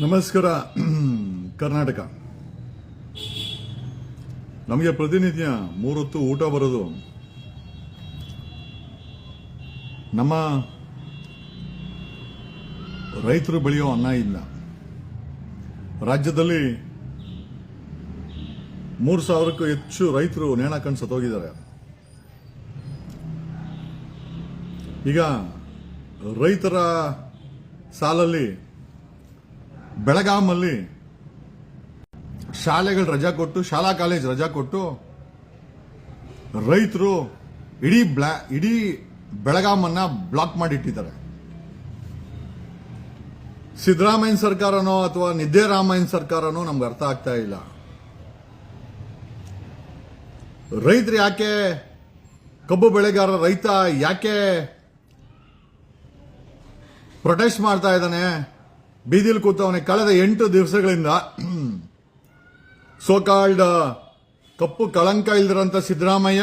ನಮಸ್ಕಾರ. ಕರ್ನಾಟಕ. ನಮಗೆ ಪ್ರತಿನಿತ್ಯ ಮೂರೊತ್ತು ಊಟ ಬರೋದು. ನಮ್ಮ ರೈತರು ಬೆಳೆಯೋ ಅನ್ನ ಇಲ್ಲ. ರಾಜ್ಯದಲ್ಲಿ ಮೂರು ಸಾವಿರಕ್ಕೂ ಹೆಚ್ಚು ರೈತರು ನೇಣ ಕಣ್ ಸತ್ತೋಗಿದ್ದಾರೆ. ಈಗ ರೈತರ ಸಾಲಲ್ಲಿ ಬೆಳಗಾಮಲ್ಲಿ ಶಾಲೆಗಳು ರಜಾ ಕೊಟ್ಟು, ಶಾಲಾ ಕಾಲೇಜ್ ರಜಾ ಕೊಟ್ಟು ರೈತರು ಇಡೀ ಬ್ಲಾ, ಇಡೀ ಬೆಳಗಾಮನ್ನ ಬ್ಲಾಕ್ ಮಾಡಿಟ್ಟಿದ್ದಾರೆ. ಸಿದ್ದರಾಮಯ್ಯ ಸರ್ಕಾರನೋ ಅಥವಾ ನಿದ್ದೆರಾಮಯ್ಯ ಸರ್ಕಾರನೋ ನಮ್ಗೆ ಅರ್ಥ ಆಗ್ತಾ ಇಲ್ಲ. ರೈತರು ಯಾಕೆ ಕಬ್ಬು ಬೆಳೆಗಾರ ರೈತ ಯಾಕೆ ಪ್ರೊಟೆಸ್ಟ್ ಮಾಡ್ತಾ ಇದ್ದಾನೆ? ಬೀದಿಲ್ ಕೂತವನೆ ಕಳೆದ ಎಂಟು ದಿವಸಗಳಿಂದ ಸೋಕಾಲ್ಡ್ ಕಪ್ಪು ಕಳಂಕ ಇಲ್ದಿರಂತ ಸಿದ್ದರಾಮಯ್ಯ,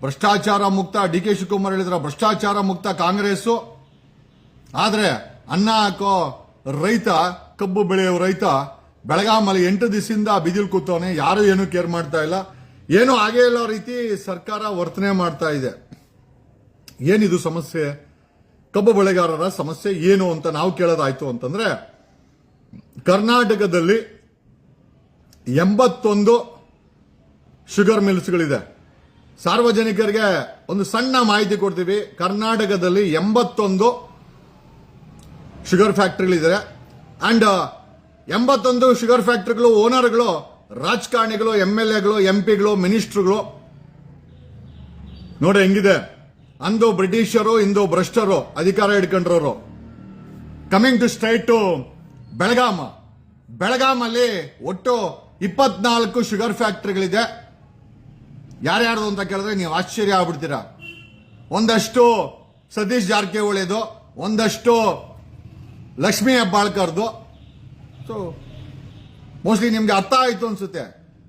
ಭ್ರಷ್ಟಾಚಾರ ಮುಕ್ತ ಡಿ ಕೆ ಶಿವಕುಮಾರ್ ಹೇಳಿದ್ರ ಭ್ರಷ್ಟಾಚಾರ ಮುಕ್ತ ಕಾಂಗ್ರೆಸ್ ಆದ್ರೆ ಅನ್ನ ಹಾಕೋ ರೈತ, ಕಬ್ಬು ಬೆಳೆಯೋ ರೈತ ಬೆಳಗಾಮಲ್ಲಿ ಎಂಟು ದಿವಸದಿಂದ ಬಿದಿಲ್ ಕೂತವನೆ, ಯಾರು ಏನು ಕೇರ್ ಮಾಡ್ತಾ ಇಲ್ಲ. ಏನು ಆಗೇ ಇಲ್ಲ ರೀತಿ ಸರ್ಕಾರ ವರ್ತನೆ ಮಾಡ್ತಾ ಇದೆ. ಏನಿದು ಸಮಸ್ಯೆ? ಕಬ್ಬು ಬೆಳೆಗಾರರ ಸಮಸ್ಯೆ ಏನು ಅಂತ ನಾವು ಕೇಳೋದಾಯ್ತು ಅಂತಂದ್ರೆ, ಕರ್ನಾಟಕದಲ್ಲಿ ಎಂಬತ್ತೊಂದು ಶುಗರ್ ಮಿಲ್ಸ್ಗಳಿದೆ ಸಾರ್ವಜನಿಕರಿಗೆ ಒಂದು ಸಣ್ಣ ಮಾಹಿತಿ ಕೊಡ್ತೀವಿ. ಕರ್ನಾಟಕದಲ್ಲಿ ಎಂಬತ್ತೊಂದು ಶುಗರ್ ಫ್ಯಾಕ್ಟ್ರಿಗಳಿದೆ ಅಂಡ್ ಎಂಬತ್ತೊಂದು ಶುಗರ್ ಫ್ಯಾಕ್ಟ್ರಿಗಳು ಓನರ್ಗಳು ರಾಜಕಾರಣಿಗಳು ಎಂ ಎಲ್ ಎಗಳು ಎಂ ಪಿಗಳು ಮಿನಿಸ್ಟ್ರುಗಳು ನೋಡಿ ಹೆಂಗಿದೆ? ಅಂದು ಬ್ರಿಟಿಷರು, ಇಂದು ಭ್ರಷ್ಟರು, ಅಧಿಕಾರ ಹಿಡ್ಕೊಂಡ್ರವರು. Coming to straight to Belgaum. ಬೆಳಗಾಮಲ್ಲಿ ಒಟ್ಟು ಇಪ್ಪತ್ನಾಲ್ಕು ಶುಗರ್ ಫ್ಯಾಕ್ಟ್ರಿಗಳಿದೆ ಯಾರ್ಯಾರ್ದು ಅಂತ ಕೇಳಿದ್ರೆ ನೀವು ಆಶ್ಚರ್ಯ ಆಗ್ಬಿಡ್ತೀರಾ. ಒಂದಷ್ಟು ಸತೀಶ್ ಜಾರಕಿಹೊಳಿದು, ಒಂದಷ್ಟು ಲಕ್ಷ್ಮೀ ಹೆಬ್ಬಾಳ್ಕರ್ದು. ಸೊ ಮೋಸ್ಟ್ಲಿ ನಿಮ್ಗೆ ಅರ್ಥ ಆಯ್ತು ಅನ್ಸುತ್ತೆ.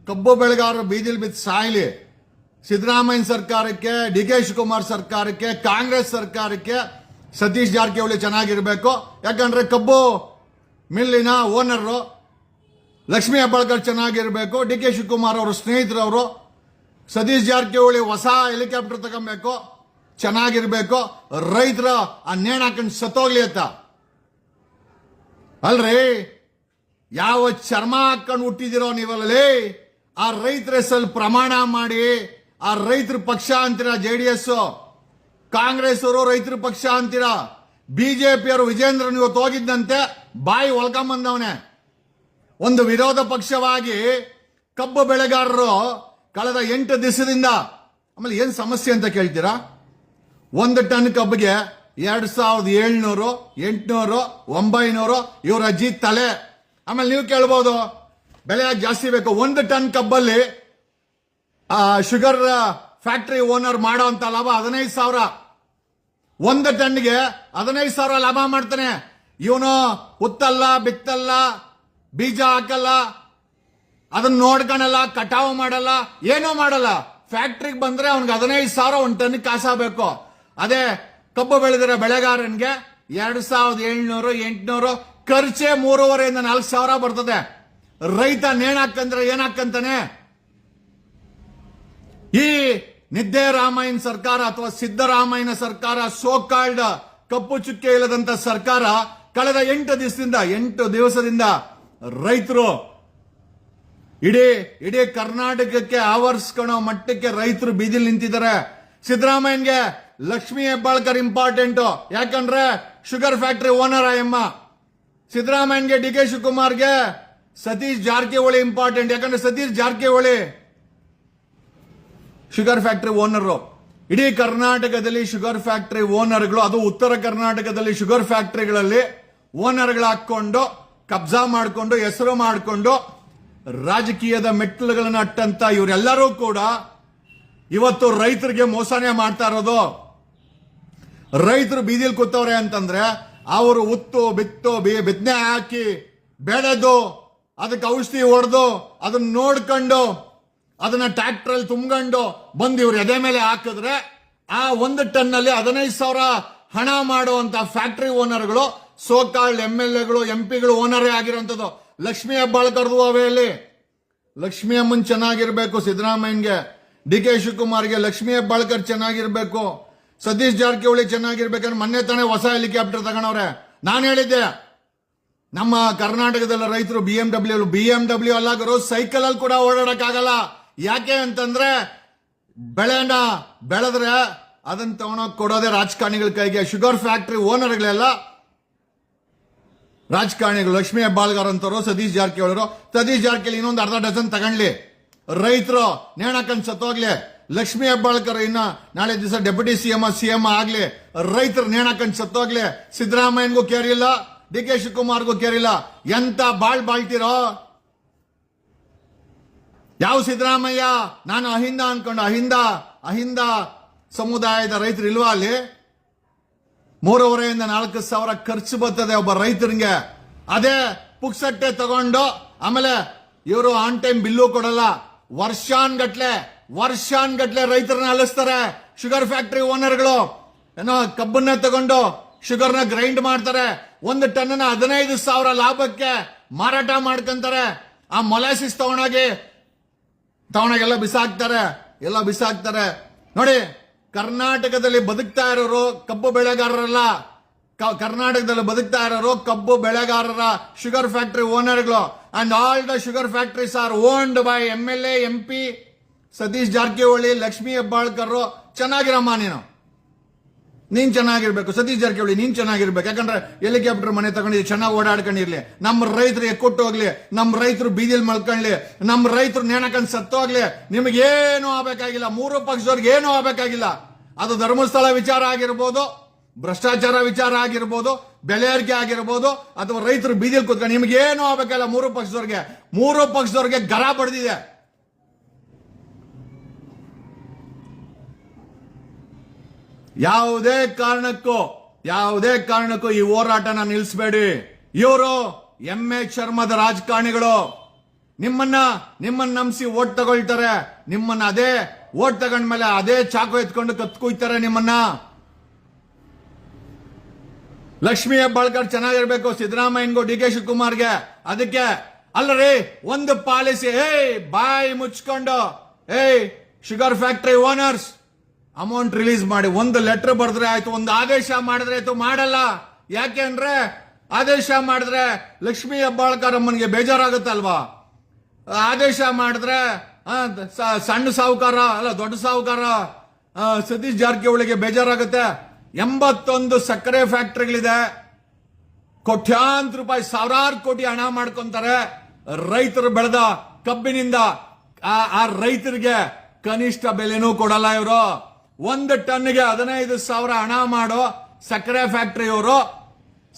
ಕಬ್ಬು ಬೆಳೆಗಾರರು ಬೀದಿಲ್ ಬಿದ್ದು ಸಾಯ್ಲಿ. ಸಿದ್ದರಾಮಯ್ಯ ಸರ್ಕಾರಕ್ಕೆ, ಡಿ ಕೆ ಶಿವಕುಮಾರ್ ಸರ್ಕಾರಕ್ಕೆ, ಕಾಂಗ್ರೆಸ್ ಸರ್ಕಾರಕ್ಕೆ ಸತೀಶ್ ಜಾರಕಿಹೊಳಿ ಚೆನ್ನಾಗಿರಬೇಕು. ಯಾಕಂದ್ರೆ ಕಬ್ಬು ಮಿಲ್ಲಿನ ಓನರ್ ಲಕ್ಷ್ಮೀ ಹೆಬ್ಬಾಳ್ಕರ್ ಚೆನ್ನಾಗಿರಬೇಕು, ಡಿ ಕೆ ಶಿವಕುಮಾರ್ ಅವರು ಸ್ನೇಹಿತರವರು. ಸತೀಶ್ ಜಾರಕಿಹೊಳಿ ಹೊಸ ಹೆಲಿಕಾಪ್ಟರ್ ತಗೊಬೇಕು, ಚೆನ್ನಾಗಿರ್ಬೇಕು. ರೈತರ ಆ ನೇಣ ಹಾಕೊಂಡು ಸತ್ತೋಗ್ಲಿ ಅಂತ. ಅಲ್ರಿ? ಯಾವ ಚರ್ಮ ಹಾಕೊಂಡು ಹುಟ್ಟಿದಿರೋ ನೀವಲ್ಲಿ ಆ ರೈತರ ಹೆಸರಲ್ಲಿ ಪ್ರಮಾಣ ಮಾಡಿ ಆ ರೈತರ ಪಕ್ಷ ಅಂತೀರಾ ಜೆ ಡಿ ಎಸ್ ಕಾಂಗ್ರೆಸ್ ಅವರು ರೈತರ ಪಕ್ಷ ಅಂತೀರ? ಬಿಜೆಪಿಯವರು ವಿಜೇಂದ್ರನ್ ಇವತ್ತು ಹೋಗಿದ್ದಂತೆ, ಬಾಯಿ ಒಳ್ಕೊಂಬಂದವನೆ ಒಂದು ವಿರೋಧ ಪಕ್ಷವಾಗಿ ಕಬ್ಬು ಬೆಳೆಗಾರರು ಕಳೆದ ಎಂಟು ದಿವಸದಿಂದ, ಆಮೇಲೆ ಏನ್ ಸಮಸ್ಯೆ ಅಂತ ಕೇಳ್ತೀರಾ? ಒಂದು ಟನ್ ಕಬ್ಬಿಗೆ ಎರಡ್ ಸಾವಿರದ ಏಳ್ನೂರು, ಎಂಟುನೂರು, ಒಂಬೈನೂರು, ಇವರ ಅಜ್ಜಿ ತಲೆ. ಆಮೇಲೆ ನೀವು ಕೇಳ್ಬೋದು, ಬೆಲೆ ಜಾಸ್ತಿ ಬೇಕು. ಒಂದು ಟನ್ ಕಬ್ಬಲ್ಲಿ ಶುಗರ್ ಫ್ಯಾಕ್ಟರಿ ಓನರ್ ಮಾಡೋ ಅಂತ ಲಾಭ ಹದಿನೈದು ಸಾವಿರ. ಒಂದು ಟನ್ಗೆ ಹದಿನೈದು ಸಾವಿರ ಲಾಭ ಮಾಡ್ತಾನೆ. ಇವನು ಉತ್ತಲ್ಲ ಬಿತ್ತಲ್ಲ, ಬೀಜ ಹಾಕಲ್ಲ, ಅದನ್ನ ನೋಡ್ಕೊಳಲ್ಲ ಕಟಾವು ಮಾಡಲ್ಲ, ಏನೂ ಮಾಡಲ್ಲ. ಫ್ಯಾಕ್ಟ್ರಿಗೆ ಬಂದ್ರೆ ಅವ್ನಿಗೆ ಹದಿನೈದು ಸಾವಿರ ಒಂದು ಟನ್ ಕಾಸಾಗಬೇಕು ಅದೇ ಕಬ್ಬು ಬೆಳೆದಿರೋ ಬೆಳೆಗಾರನ್ಗೆ ಎರಡು ಸಾವಿರದ ಏಳ್ನೂರು, ಎಂಟುನೂರು, ಖರ್ಚೆ ಮೂರುವರೆಯಿಂದ ನಾಲ್ಕು ಸಾವಿರ ಬರ್ತದೆ. ರೈತ ನೇಣಾಕಂದ್ರೆ ಏನಾಕಂತಾನೆ ಈ ನಿದ್ದೆರಾಮಯ್ಯನ ಸರ್ಕಾರ ಅಥವಾ ಸಿದ್ದರಾಮಯ್ಯನ ಸರ್ಕಾರ ಸೋಕಾಲ್ಡ್ ಕಪ್ಪು ಚುಕ್ಕೆ ಇಲ್ಲದಂತ ಸರ್ಕಾರ ಕಳೆದ ಎಂಟು ದಿವಸದಿಂದ ಎಂಟು ದಿವಸದಿಂದ ರೈತರು ಇಡೀ ಇಡೀ ಕರ್ನಾಟಕಕ್ಕೆ ಆವರಿಸ್ಕೊಳ್ಳೋ ಮಟ್ಟಕ್ಕೆ ರೈತರು ಬೀದಿ ನಿಂತಿದ್ದಾರೆ. ಸಿದ್ದರಾಮಯ್ಯನ್ಗೆ ಲಕ್ಷ್ಮೀ ಹೆಬ್ಬಾಳ್ಕರ್ ಇಂಪಾರ್ಟೆಂಟ್ ಯಾಕಂದ್ರೆ ಶುಗರ್ ಫ್ಯಾಕ್ಟರಿ ಓನರ್ ಎಮ್ಮ. ಸಿದ್ದರಾಮಯ್ಯನ್ಗೆ ಡಿ ಕೆ ಶಿವಕುಮಾರ್ಗೆ ಸತೀಶ್ ಜಾರಕಿಹೊಳಿ ಇಂಪಾರ್ಟೆಂಟ್ ಯಾಕಂದ್ರೆ Satish Jarkiholi sugar factory owner ಇಡೀ ಕರ್ನಾಟಕದಲ್ಲಿ ಶುಗರ್ ಫ್ಯಾಕ್ಟರಿ ಓನರ್ಗಳು ಅದು ಉತ್ತರ ಕರ್ನಾಟಕದಲ್ಲಿ ಶುಗರ್ ಫ್ಯಾಕ್ಟರಿಗಳಲ್ಲಿ ಓನರ್ಗಳು ಹಾಕೊಂಡು ಕಬ್ಜಾ ಮಾಡಿಕೊಂಡು, ಹೆಸರು ಮಾಡಿಕೊಂಡು ರಾಜಕೀಯದ ಮೆಟ್ಟಿಲುಗಳನ್ನ ಅಟ್ಟಂತ ಇವರೆಲ್ಲರೂ ಕೂಡ ಇವತ್ತು ರೈತರಿಗೆ ಮೋಸನೆ ಮಾಡ್ತಾ ಇರೋದು. ರೈತರು ಬೀದಿಲಿ ಕೂತವ್ರೆ ಅಂತಂದ್ರೆ ಅವರು ಉತ್ತು, ಬಿತ್ತು ಬಿತ್ತನೆ ಹಾಕಿ ಬೆಳೆದು, ಅದಕ್ಕೆ ಔಷಧಿ ಹೊಡೆದು, ಅದನ್ನ ನೋಡ್ಕೊಂಡು ಅದನ್ನ ಟ್ರ್ಯಾಕ್ಟರ್ ಅಲ್ಲಿ ತುಂಬ್ಕೊಂಡು ಬಂದು ಇವ್ರು ಎದೆ ಮೇಲೆ ಹಾಕಿದ್ರೆ ಆ ಒಂದು ಟನ್ ಅಲ್ಲಿ ಹದಿನೈದು ಸಾವಿರ ಹಣ ಮಾಡುವಂತ ಫ್ಯಾಕ್ಟರಿ ಓನರ್ಗಳು ಸೋಕಾಳ್ ಎಂ ಎಲ್ ಎಗಳು ಎಂ ಪಿಗಳು ಓನರೇ ಆಗಿರುವಂತದ್ದು ಲಕ್ಷ್ಮೀ ಹೆಬ್ಬಾಳ್ಕರ್ದು ಅವೆಯಲ್ಲಿ ಲಕ್ಷ್ಮೀ ಅಮ್ಮನ್ ಚೆನ್ನಾಗಿರ್ಬೇಕು ಸಿದ್ದರಾಮಯ್ಯನ್ಗೆ. ಡಿ ಕೆ ಶಿವಕುಮಾರ್ಗೆ ಲಕ್ಷ್ಮೀ ಹೆಬ್ಬಾಳ್ಕರ್ ಚೆನ್ನಾಗಿರ್ಬೇಕು. ಸತೀಶ್ ಜಾರಕಿಹೊಳಿ ಚೆನ್ನಾಗಿರ್ಬೇಕಂದ್ರೆ ಮೊನ್ನೆ ತಾನೇ ಹೊಸ ಹೆಲಿಕಾಪ್ಟರ್ ತಗೊಂಡವ್ರೆ. ನಾನು ಹೇಳಿದ್ದೆ, ನಮ್ಮ ಕರ್ನಾಟಕದಲ್ಲಿ ರೈತರು B M W B M W ಅಲ್ಲ ಗುರು ಸೈಕಲ್ ಅಲ್ಲಿ ಕೂಡ ಓಡಾಡಕ್ಕಾಗಲ್ಲ. ಯಾಕೆ ಅಂತಂದ್ರೆ ಬೆಳೆನ ಬೆಳೆದ್ರೆ ಅದನ್ನ ತಗೊಂಡೋಗಿ ಕೊಡೋದೇ ರಾಜಕಾರಣಿಗಳ ಕೈಗೆ. ಶುಗರ್ ಫ್ಯಾಕ್ಟ್ರಿ ಓನರ್ಗಳೆಲ್ಲ ರಾಜಕಾರಣಿಗಳು ಲಕ್ಷ್ಮೀ ಹೆಬ್ಬಾಳ್ಗಾರ್ ಅಂತವರು, ಸತೀಶ್ ಜಾರಕಿಹೊಳಿ ಸತೀಶ್ ಜಾರಕಿಹೊಳಿ ಇನ್ನೊಂದು ಅರ್ಧ ಡಜನ್ ತಗೊಂಡ್ಲಿ. ರೈತರು ನೇಣಕನ್ ಸತ್ತೋಗ್ಲಿ. ಲಕ್ಷ್ಮೀ ಹೆಬ್ಬಾಳ್ಕರ್ ಇನ್ನ ನಾಳೆ ದಿವಸ ಡೆಪ್ಯೂಟಿ ಸಿಎಂ ಸಿಎಂ ಆಗ್ಲಿ. ರೈತರು ನೇಣಕನ್ ಸತ್ತೋಗ್ಲಿ. ಸಿದ್ದರಾಮಯ್ಯನ್ಗೂ ಕೇರಿಲ್ಲ. D K ಶಿವಕುಮಾರ್ಗೂ ಕೇರಿಲ್ಲ. ಎಂತ ಬಾಳ್ ಬಾಳ್ತಿರೋ? ಯಾವ ಸಿದ್ದರಾಮಯ್ಯ? ನಾನು ಅಹಿಂದ ಅನ್ಕೊಂಡು ಅಹಿಂದ ಅಹಿಂದ ಸಮುದಾಯದ ರೈತರು ಇಲ್ವಾ ಅಲ್ಲಿ? ಮೂರುವರೆಯಿಂದ ನಾಲ್ಕು ಸಾವಿರ ಖರ್ಚು ಬರ್ತದೆ ಒಬ್ಬ ರೈತರಿಗೆ. ಅದೇ ಪುಕ್ಸಟ್ಟೆ ತಗೊಂಡು ಆಮೇಲೆ ಇವರು ಆನ್ ಟೈಮ್ ಬಿಲ್ಲು ಕೊಡಲ್ಲ. ವರ್ಷಾನ್ಗಟ್ಲೆ ವರ್ಷಾನ್ಗಟ್ಲೆ ರೈತರನ್ನ ಅಲಿಸ್ತಾರೆ ಶುಗರ್ ಫ್ಯಾಕ್ಟರಿ ಓನರ್ಗಳು ಏನೋ ಕಬ್ಬನ್ನ ತಗೊಂಡು ಶುಗರ್ನ ಗ್ರೈಂಡ್ ಮಾಡ್ತಾರೆ. ಒಂದು ಟನ್ನ ಹದಿನೈದು ಸಾವಿರ ಲಾಭಕ್ಕೆ ಮಾರಾಟ ಮಾಡ್ಕೊಂತಾರೆ. ಆ ಮೊಲಾಸಿಸ್ ತಗೊಂಡೋಗಿ ತಗೊಂಡಾಗೆಲ್ಲ ಬಿಸಾಕ್ತಾರೆ, ಎಲ್ಲ ಬಿಸಾಕ್ತಾರೆ. ನೋಡಿ, ಕರ್ನಾಟಕದಲ್ಲಿ ಬದುಕ್ತಾ ಇರೋರು ಕಬ್ಬು ಬೆಳೆಗಾರರಲ್ಲ. ಕರ್ನಾಟಕದಲ್ಲಿ ಬದುಕ್ತಾ ಇರೋರು ಕಬ್ಬು ಬೆಳೆಗಾರರ sugar factory ಓನರ್ಗಳು and all the sugar factories are owned by M L M P Satish Jarkiholi, Lakshmi Hebbalkar ಚೆನ್ನಾಗಿರಮ್ಮ ನೀನು. ನೀನ್ ಚೆನ್ನಾಗಿರ್ಬೇಕು. ಸತೀಶ್ ಜಾರಕಿಹೊಳಿ, ನೀನ್ ಚೆನ್ನಾಗಿರ್ಬೇಕು. ಯಾಕಂದ್ರೆ ಹೆಲಿಕಾಪ್ಟರ್ ಮನೆ ತಗೊಂಡಿದ್ದು, ಚೆನ್ನಾಗಿ ಓಡಾಡ್ಕೊಂಡಿರ್ಲಿ. ನಮ್ಮ ರೈತರು ಎಕ್ಕೊಟ್ಟು ಹೋಗ್ಲಿ ನಮ್ಮ ರೈತರು ಬೀದಿಲ್ ಮಲ್ಕೊಳ್ಳಿ ನಮ್ಮ ರೈತರು ನೇಣಕಂಡ್ ಸತ್ತೋಗ್ಲಿ, ನಿಮಗೇನು ಆಗ್ಬೇಕಾಗಿಲ್ಲ. ಮೂರು ಪಕ್ಷದವ್ರಿಗೆ ಏನು ಆಗ್ಬೇಕಾಗಿಲ್ಲ. ಅದು ಧರ್ಮಸ್ಥಳ ವಿಚಾರ ಆಗಿರ್ಬೋದು, ಭ್ರಷ್ಟಾಚಾರ ವಿಚಾರ ಆಗಿರ್ಬೋದು, ಬೆಲೆ ಏರಿಕೆ ಆಗಿರ್ಬೋದು, ಅಥವಾ ರೈತರು ಬೀದಿಲ್ ಕೂತ್ಕೊಂಡು ನಿಮ್ಗೇನು ಆಗ್ಬೇಕಲ್ಲ ಮೂರು ಪಕ್ಷದವ್ರಿಗೆ ಮೂರು ಪಕ್ಷದವ್ರಿಗೆ ಗರ ಬಡ್ದಿದೆ. ಯಾವುದೇ ಕಾರಣಕ್ಕೂ ಯಾವುದೇ ಕಾರಣಕ್ಕೂ ಈ ಹೋರಾಟನ ನಿಲ್ಲಿಸಬೇಡಿ. ಇವರು ಎಂ ಎ ಶರ್ಮದ ರಾಜಕಾರಣಿಗಳು. ನಿಮ್ಮನ್ನ ನಿಮ್ಮನ್ನ ನಂಬಿಸಿ ಓಟ್ ತಗೊಳ್ತಾರೆ. ನಿಮ್ಮನ್ನ ಅದೇ ಓಟ್ ತಗೊಂಡ್ಮೇಲೆ ಅದೇ ಚಾಕು ಎತ್ಕೊಂಡು ಕತ್ಕುಯ್ತಾರೆ ನಿಮ್ಮನ್ನ. ಲಕ್ಷ್ಮೀ ಹೆಬ್ಬಾಳ್ಕರ್ ಚೆನ್ನಾಗಿರ್ಬೇಕು, ಸಿದ್ದರಾಮಯ್ಯನ್ಗೂ ಡಿ ಕೆ ಶಿವಕುಮಾರ್ಗೆ. ಅದಕ್ಕೆ, ಅಲ್ಲರಿ, ಒಂದು ಪಾಲಿಸಿ, ಏಯ್, ಬಾಯಿ ಮುಚ್ಕೊಂಡು. ಏಯ್ sugar factory owners amount release ಮಾಡಿ, ಒಂದು ಲೆಟರ್ ಬರೆದ್ರೆ ಆಯ್ತು, ಒಂದು ಆದೇಶ ಮಾಡಿದ್ರೆ ಆಯ್ತು, ಮಾಡಲ್ಲ. ಯಾಕೆ ಅಂದ್ರೆ, ಆದೇಶ ಮಾಡಿದ್ರೆ ಲಕ್ಷ್ಮೀ ಹೆಬ್ಬಾಳ್ಕರ್ ಅಮ್ಮನಿಗೆ ಬೇಜಾರಾಗುತ್ತಲ್ವಾ? ಆದೇಶ ಮಾಡಿದ್ರೆ ಸಣ್ಣ ಸಾಹುಕಾರ ಅಲ್ಲ, ದೊಡ್ಡ ಸಾಹುಕಾರ ಸತೀಶ್ ಜಾರಕಿಹೊಳಿಗೆ ಬೇಜಾರಾಗುತ್ತೆ. ಎಂಬತ್ತೊಂದು ಸಕ್ಕರೆ ಫ್ಯಾಕ್ಟ್ರಿಗಳಿದೆ. ಕೋಟ್ಯಾಂತರ ರೂಪಾಯಿ, ಸಾವಿರಾರು ಕೋಟಿ ಹಣ ಮಾಡ್ಕೊಂತಾರೆ. ರೈತರು ಬೆಳೆದ ಕಬ್ಬಿನಿಂದ ಆ ರೈತರಿಗೆ ಕನಿಷ್ಠ ಬೆಲೆನೂ ಕೊಡಲ್ಲ ಇವರು. ಒಂದು ಟನ್ಗೆ ಹದಿನೈದು ಸಾವಿರ ಹಣ ಮಾಡೋ ಸಕ್ಕರೆ ಫ್ಯಾಕ್ಟ್ರಿಯವರು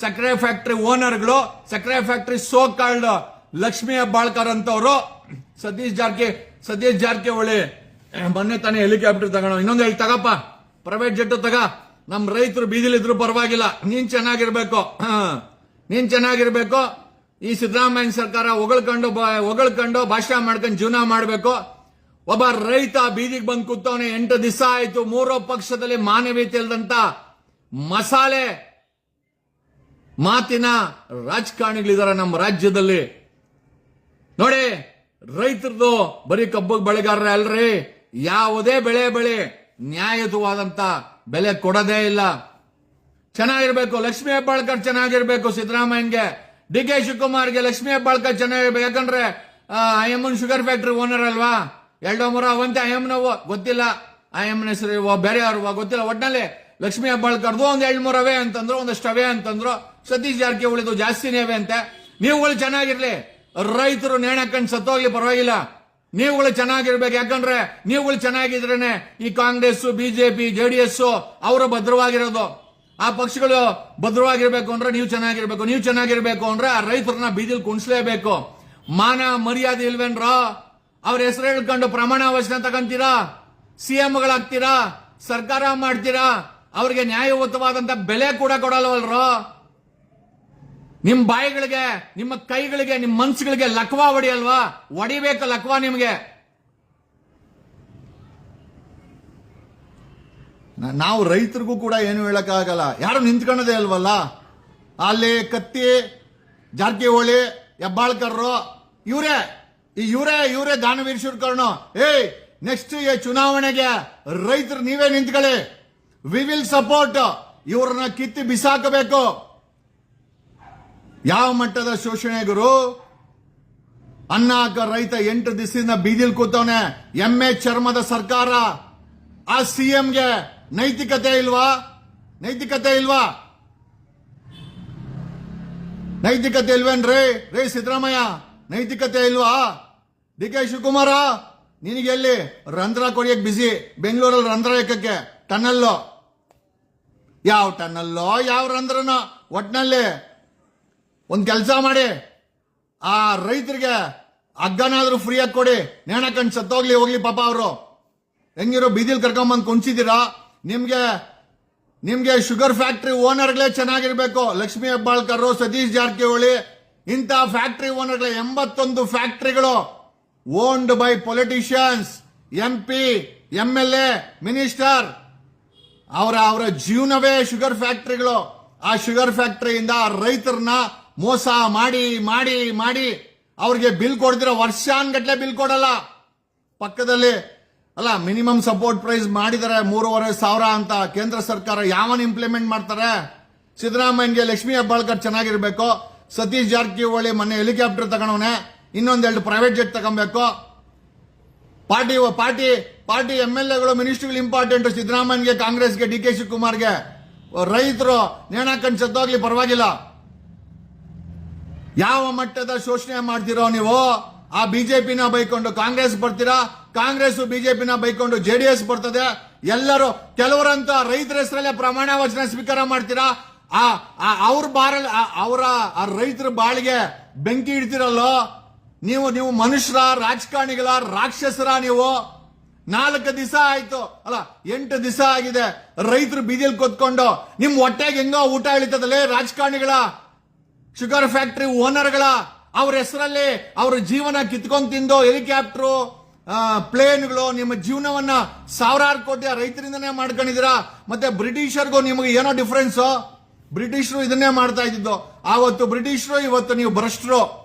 ಸಕ್ಕರೆ ಫ್ಯಾಕ್ಟರಿ ಓನರ್ಗಳು ಸಕ್ಕರೆ factory so called Lakshmi Hebbalkar ಅಂತವರು. ಸತೀಶ್ ಜಾರಕಿ, ಸತೀಶ್ ಜಾರಕಿಹೊಳಿ, ಮೊನ್ನೆ ತಾನೇ ಹೆಲಿಕಾಪ್ಟರ್ ತಗೋಣ ಇನ್ನೊಂದು ಹೇಳಿ, ತಗಪ್ಪ ಪ್ರೈವೇಟ್ ಜೆಟ್ ತಗ. ನಮ್ ರೈತರು ಬೀದಿಲಿದ್ರು ಪರವಾಗಿಲ್ಲ. ನೀನ್ ಚೆನ್ನಾಗಿರ್ಬೇಕು. ನೀನ್ ಚೆನ್ನಾಗಿರ್ಬೇಕು. ಈ ಸಿದ್ದರಾಮಯ್ಯ ಸರ್ಕಾರ ಹೊಗಳ್ಕೊಂಡು ಹೊಗಳ್ಕೊಂಡು ಭಾಷಣ ಮಾಡ್ಕೊಂಡು ಜೀವನ ಮಾಡ್ಬೇಕು. ಒಬ್ಬ ರೈತ ಬೀದಿಗೆ ಬಂದು ಕೂತವನೆ ಎಂಟು ದಿವಸ ಆಯ್ತು. ಮೂರೋ ಪಕ್ಷದಲ್ಲಿ ಮಾನವೀಯತೆ ಇಲ್ಲದಂತ ಮಸಾಲೆ ಮಾತಿನ ರಾಜಕಾರಣಿಗಳಿದ್ದಾರೆ ನಮ್ಮ ರಾಜ್ಯದಲ್ಲಿ. ನೋಡಿ, ರೈತರದು ಬರೀ ಕಬ್ಬು ಬೆಳೆಗಾರರ ಅಲ್ರಿ. ಯಾವುದೇ ಬೆಳೆ ಬೆಳೆ ನ್ಯಾಯಯುತವಾದಂತ ಬೆಲೆ ಕೊಡದೇ ಇಲ್ಲ. ಚೆನ್ನಾಗಿರ್ಬೇಕು. ಲಕ್ಷ್ಮೀ ಹೆಬ್ಬಾಳ್ಕರ್ ಚೆನ್ನಾಗಿರ್ಬೇಕು ಸಿದ್ದರಾಮಯ್ಯನ್ಗೆ. ಡಿ ಕೆ ಶಿವಕುಮಾರ್ಗೆ ಲಕ್ಷ್ಮೀ ಹೆಬ್ಬಾಳ್ಕರ್ ಚೆನ್ನಾಗಿರ್ಬೇಕು. ಯಾಕಂದ್ರೆ ಐಎಮ್ಎನ್ ಶುಗರ್ ಫ್ಯಾಕ್ಟ್ರಿ ಓನರ್ ಅಲ್ವಾ? ಎರಡೋ ಮೂರ ಅವಂತೆ ಐಎಮ್ನವು ಗೊತ್ತಿಲ್ಲ. ಅಯ್ಯಮ್ಮನ ಹೆಸರು ಬೇರೆ ಯಾರುವ ಗೊತ್ತಿಲ್ಲ. ಒಟ್ನಲ್ಲಿ ಲಕ್ಷ್ಮೀ ಹಬ್ಬಳ ಒಂದ್ ಎರಡು ಅವೇ ಅಂತಂದ್ರು ಒಂದಷ್ಟು ಅವೇ ಅಂತಂದ್ರು. ಸತೀಶ್ ಜಾರಕಿಹೊಳಿದು ಜಾಸ್ತಿನೇ ಅವೆ ಅಂತೆ. ನೀವುಗಳು ಚೆನ್ನಾಗಿರ್ಲಿ. ರೈತರು ನೇಣಕ್ಕಂಡ್ ಸತ್ತೋಗ್ಲಿ, ಪರವಾಗಿಲ್ಲ. ನೀವುಗಳು ಚೆನ್ನಾಗಿರ್ಬೇಕು. ಯಾಕಂದ್ರೆ ನೀವುಗಳು ಚೆನ್ನಾಗಿದ್ರೇನೆ ಈ ಕಾಂಗ್ರೆಸ್ ಬಿಜೆಪಿ ಜೆಡಿಎಸ್ ಅವರು ಭದ್ರವಾಗಿರೋದು. ಆ ಪಕ್ಷಗಳು ಭದ್ರವಾಗಿರ್ಬೇಕು ಅಂದ್ರೆ ನೀವು ಚೆನ್ನಾಗಿರ್ಬೇಕು. ನೀವು ಚೆನ್ನಾಗಿರ್ಬೇಕು ಅಂದ್ರೆ ಆ ರೈತರನ್ನ ಬೀದಿಲ್ ಕುಣಿಸ್ಲೇಬೇಕು. ಮಾನ ಮರ್ಯಾದೆ ಇಲ್ವೇನ್ರೋ? ಅವ್ರ ಹೆಸರು ಹೇಳ್ಕೊಂಡು ಪ್ರಮಾಣ ವಚನ ತಗೊಂತೀರಾ? ಸಿಎಂಗಳಾಗ್ತೀರಾ ಸರ್ಕಾರ ಮಾಡ್ತೀರಾ? ಅವ್ರಿಗೆ ನ್ಯಾಯಯುತವಾದಂತ ಬೆಲೆ ಕೂಡ ಕೊಡಲ್ವಲ್ರೋ? ನಿಮ್ ಬಾಯಿಗಳಿಗೆ, ನಿಮ್ಮ ಕೈಗಳಿಗೆ ನಿಮ್ಮ ಮನ್ಸುಗಳಿಗೆ ಲಕ್ವಾ ಹೊಡಿಯಲ್ವಾ? ಹೊಡಿಬೇಕು ಲಕ್ವಾ ನಿಮಗೆ. ನಾವು ರೈತರಿಗೂ ಕೂಡ ಏನು ಹೇಳಕ್ಕಾಗಲ್ಲ. ಯಾರು ನಿಂತ್ಕೊಳ್ಳೋದೇ ಅಲ್ವಲ್ಲ? ಅಲ್ಲಿ ಕತ್ತಿ, ಜಾರಕಿಹೊಳಿ, ಹೆಬ್ಬಾಳ್ಕರ್ರು, ಇವರೇ. ಈ ಇವರೇ ಇವರೇ ದಾನವೀರ್ ಶುರ್ಕರ್ನು ಏಯ್ ನೆಕ್ಸ್ಟ್ ಈ ಚುನಾವಣೆಗೆ ರೈತರು ನೀವೇ ನಿಂತ್ಕೊಳ್ಳಿ. ವಿ ವಿಲ್ ಸಪೋರ್ಟ್ ಇವ್ರನ್ನ ಕಿತ್ತಿ ಬಿಸಾಕಬೇಕು. ಯಾವ ಮಟ್ಟದ ಶೋಷಣೆ ಗುರು? ಅನ್ನ ಹಾಕ ರೈತ ಎಂಟು ದಿವಸದಿಂದ ಬೀದಿಲ್ ಕೂತವನೆ. ಎಮ್ಮೆ ಚರ್ಮದ ಸರ್ಕಾರ. ಆ ಸಿಎಂಗೆ ನೈತಿಕತೆ ಇಲ್ವಾ? ನೈತಿಕತೆ ಇಲ್ವಾ? ನೈತಿಕತೆ ಇಲ್ವೇನ್ರಿ? ರೇ ಸಿದ್ದರಾಮಯ್ಯ, ನೈತಿಕತೆ ಇಲ್ವಾ? ಡಿ ಕೆ ಶಿವಕುಮಾರ ನಿನಗೆಲ್ಲಿ ರಂಧ್ರ ಕೊಡಿಯಕ್ ಬಿಸಿ ಬೆಂಗಳೂರಲ್ಲಿ ರಂಧ್ರ ಏಕಕ್ಕೆ. ಟನ್ನಲ್ಲೋ ಯಾವ ಟನ್ನಲ್ಲೋ ಯಾವ ರಂಧ್ರನೋ? ಒಟ್ಟಿನಲ್ಲಿ ಒಂದು ಕೆಲಸ ಮಾಡಿ. ಆ ರೈತರಿಗೆ ಹಗ್ಗನಾದ್ರೂ ಫ್ರೀಯಾಗಿ ಕೊಡಿ. ನೇಣ ಕಣ್ಣು ಸತ್ತೋಗ್ಲಿ, ಹೋಗ್ಲಿ ಪಾಪ ಅವರು. ಹೆಂಗಿರೋ ಬೀದಿಲ್ ಕರ್ಕೊಂಬಂದು ಕುಂಚಿದ್ದೀರಾ ನಿಮಗೆ ನಿಮಗೆ ಶುಗರ್ ಫ್ಯಾಕ್ಟ್ರಿ ಓನರ್ಗಳೇ ಚೆನ್ನಾಗಿರ್ಬೇಕು. ಲಕ್ಷ್ಮೀ ಹೆಬ್ಬಾಳ್ಕರ್, ಸತೀಶ್ ಜಾರಕಿಹೊಳಿ, ಇಂಥ ಫ್ಯಾಕ್ಟ್ರಿ ಓನರ್ಗಳ ಎಂಬತ್ತೊಂದು ಫ್ಯಾಕ್ಟರಿಗಳು owned by politicians M P M L A minister ಅವರ ಅವರ ಜೀವನವೇ ಶುಗರ್ ಫ್ಯಾಕ್ಟ್ರಿಗಳು ಆ ಶುಗರ್ ಫ್ಯಾಕ್ಟ್ರಿಯಿಂದ ರೈತರನ್ನ ಮೋಸ ಮಾಡಿ ಮಾಡಿ ಮಾಡಿ ಅವ್ರಿಗೆ ಬಿಲ್ ಕೊಡ್ತಿರೋ ವರ್ಷಾನ್ಗಟ್ಲೆ ಬಿಲ್ ಕೊಡಲ್ಲ. ಪಕ್ಕದಲ್ಲಿ, ಅಲ್ಲ ಮಿನಿಮಮ್ ಸಪೋರ್ಟ್ ಪ್ರೈಸ್ ಮಾಡಿದರೆ ಮೂರುವರೆ ಸಾವಿರ ಅಂತ ಕೇಂದ್ರ ಸರ್ಕಾರ ಯಾವನ್ ಇಂಪ್ಲಿಮೆಂಟ್ ಮಾಡ್ತಾರೆ? ಸಿದ್ದರಾಮಯ್ಯಗೆ ಲಕ್ಷ್ಮೀ ಹೆಬ್ಬಾಳ್ಕರ್ ಚೆನ್ನಾಗಿರ್ಬೇಕು. ಸತೀಶ್ ಜಾರಕಿಹೊಳಿ ಮೊನ್ನೆ ಹೆಲಿಕಾಪ್ಟರ್ ತಗೊಂಡವನೆ. ಇನ್ನೊಂದೆರಡು ಪ್ರೈವೇಟ್ ಜೆಟ್ ತಗೊಬೇಕು. Party party party M L ಎಗಳು ಮಿನಿಸ್ಟ್ರಿಗಳು ಇಂಪಾರ್ಟೆಂಟ್ ಸಿದ್ದರಾಮಯ್ಯಗೆ ಕಾಂಗ್ರೆಸ್ಗೆ, ಡಿ ಕೆ ಶಿವಕುಮಾರ್ಗೆ. ರೈತರು ನೇಣಾಕಂಡ್ ಸತ್ತೋಗ್ಲಿ, ಪರವಾಗಿಲ್ಲ. ಯಾವ ಮಟ್ಟದ ಶೋಷಣೆ ಮಾಡ್ತಿರೋ ನೀವು? ಆ ಬಿಜೆಪಿನ ಬೈಕೊಂಡು ಕಾಂಗ್ರೆಸ್ ಬರ್ತೀರಾ? ಕಾಂಗ್ರೆಸ್ ಬಿಜೆಪಿನ ಬೈಕೊಂಡು ಜೆಡಿಎಸ್ ಬರ್ತದೆ? ಎಲ್ಲರೂ, ಕೆಲವರಂತ ರೈತರ ಹೆಸರಲ್ಲೇ ಪ್ರಮಾಣ ವಚನ ಸ್ವೀಕಾರ ಮಾಡ್ತೀರಾ? ಆ ಅವ್ರ ಬಾರ ಅವರ, ಆ ರೈತರ ಬಾಳಿಗೆ ಬೆಂಕಿ ಇಡ್ತಿರಲ್ಲೋ ನೀವು ನೀವು ಮನುಷ್ಯರ, ರಾಜಕಾರಣಿಗಳ ರಾಕ್ಷಸರ ನೀವು. ನಾಲ್ಕು ದಿವಸ ಆಯ್ತು. ಅಲ್ಲ, ಎಂಟು ದಿವಸ ಆಗಿದೆ. ರೈತರು ಬೀದಿಯಲ್ಲಿ ಕೊತ್ಕೊಂಡು, ನಿಮ್ ಹೊಟ್ಟೆಗೆ ಹೆಂಗೋ ಊಟ ಇಳಿತದಲ್ಲೇ ರಾಜಕಾರಣಿಗಳ, ಶುಗರ್ ಫ್ಯಾಕ್ಟರಿ ಓನರ್ಗಳ, ಅವ್ರ ಹೆಸರಲ್ಲಿ ಅವ್ರ ಜೀವನ ಕಿತ್ಕೊಂಡ್ ತಿಂದು ಹೆಲಿಕಾಪ್ಟರ್ ಪ್ಲೇನ್ಗಳು, ನಿಮ್ಮ ಜೀವನವನ್ನ ಸಾವಿರಾರು ಕೋಟಿ ರೈತರಿಂದನೇ ಮಾಡ್ಕೊಂಡಿದ್ದೀರಾ? ಮತ್ತೆ ಬ್ರಿಟಿಷರ್ಗೂ ನಿಮಗೆ ಏನೋ ಡಿಫರೆನ್ಸ್ ಬ್ರಿಟಿಷರು ಇದನ್ನೇ ಮಾಡ್ತಾ ಇದ್ದಿದ್ದು. ಆವತ್ತು ಬ್ರಿಟಿಷರು, ಇವತ್ತು ನೀವು ಭ್ರಷ್ಟರು.